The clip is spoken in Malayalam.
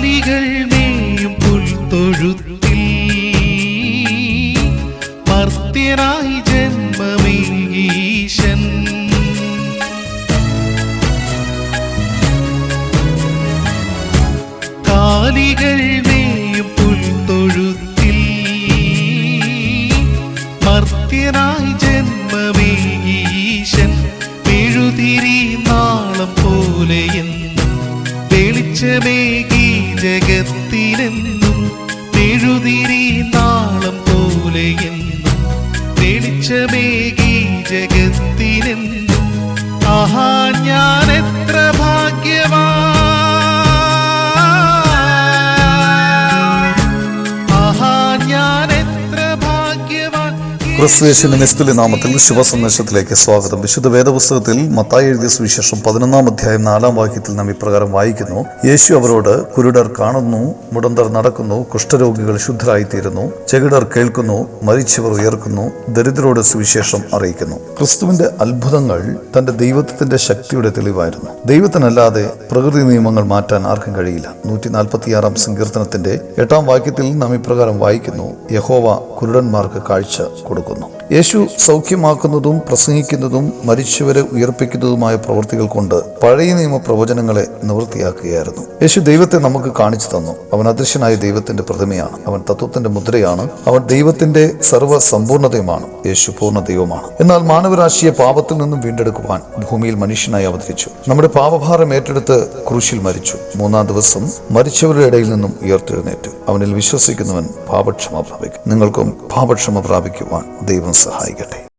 കാലികൾ മേയും പുൽത്തൊഴുത്തിൽ മർത്യനായി ജന്മമീശൻ കാലികൾ മേയും പുൽത്തൊഴുത്തിൽ മർത്യനായി ജന്മമീശൻ മെഴുതിരി നാളം പോലെയെന്നും വെളിച്ചമേകി ജഗത്തിലെന്നും മെഴുതിരി നാളം പോലെയെന്നും തെളിച്ചമേകി ജഗത്തിലെന്നും ആഹാ ഞാൻ ഭാഗ്യവാൻ ക്രിസ്തുയേശുവിന്റെ നിസ്തുല്യ നാമത്തിൽ ശുഭസന്ദേശത്തിലേക്ക് സ്വാഗതം. വിശുദ്ധ വേദപുസ്തകത്തിൽ മത്തായി എഴുതിയ സുവിശേഷം പതിനൊന്നാം അധ്യായം നാലാം വാക്യത്തിൽ നാം ഇപ്രകാരം വായിക്കുന്നു. യേശു അവരോട് കുരുടർ കാണുന്നു മുടന്തർ നടക്കുന്നു കുഷ്ഠരോഗികൾ ശുദ്ധരായിത്തീരുന്നു ചെകിടർ കേൾക്കുന്നു മരിച്ചവർ ഉയർക്കുന്നു ദരിദ്രരോട് സുവിശേഷം അറിയിക്കുന്നു. ക്രിസ്തുവിന്റെ അത്ഭുതങ്ങൾ തന്റെ ദൈവത്വത്തിന്റെ ശക്തിയുടെ തെളിവായിരുന്നു. ദൈവത്തിനല്ലാതെ പ്രകൃതി നിയമങ്ങൾ മാറ്റാൻ ആർക്കും കഴിയില്ല. നൂറ്റി നാൽപ്പത്തിയാറാം സങ്കീർത്തനത്തിന്റെ എട്ടാം വാക്യത്തിൽ നാം ഇപ്രകാരം വായിക്കുന്നു യഹോവ കുരുടന്മാർക്ക് കാഴ്ച കൊടുക്കുന്നു യേശു സൗഖ്യമാക്കുന്നതും പ്രസംഗിക്കുന്നതും മരിച്ചവരെ ഉയർപ്പിക്കുന്നതുമായ പ്രവൃത്തികൾ കൊണ്ട് പഴയ നിയമ പ്രവചനങ്ങളെ നിവൃത്തിയാക്കുകയായിരുന്നു. യേശു ദൈവത്തെ നമുക്ക് കാണിച്ചു തന്നു. അവൻ അദൃശ്യനായ ദൈവത്തിന്റെ പ്രതിമയാണ്. അവൻ തത്വത്തിന്റെ മുദ്രയാണ്. അവൻ ദൈവത്തിന്റെ സർവ സമ്പൂർണതയുമാണ് യേശു പൂർണ ദൈവമാണ്. എന്നാൽ മാനവരാശിയെ പാപത്തിൽ നിന്നും വീണ്ടെടുക്കുവാൻ ഭൂമിയിൽ മനുഷ്യനായി അവതരിച്ചു. നമ്മുടെ പാപഭാരം ഏറ്റെടുത്ത് ക്രൂശിൽ മരിച്ചു. മൂന്നാം ദിവസം മരിച്ചവരുടെ ഇടയിൽ നിന്നും ഉയർത്തെഴുന്നേറ്റു. അവനിൽ വിശ്വസിക്കുന്നവൻ പാപക്ഷമ പ്രാപിക്കും. നിങ്ങൾക്കും പാപക്ഷമ പ്രാപിക്കുവാൻ ദൈവം സഹായിക്കട്ടെ.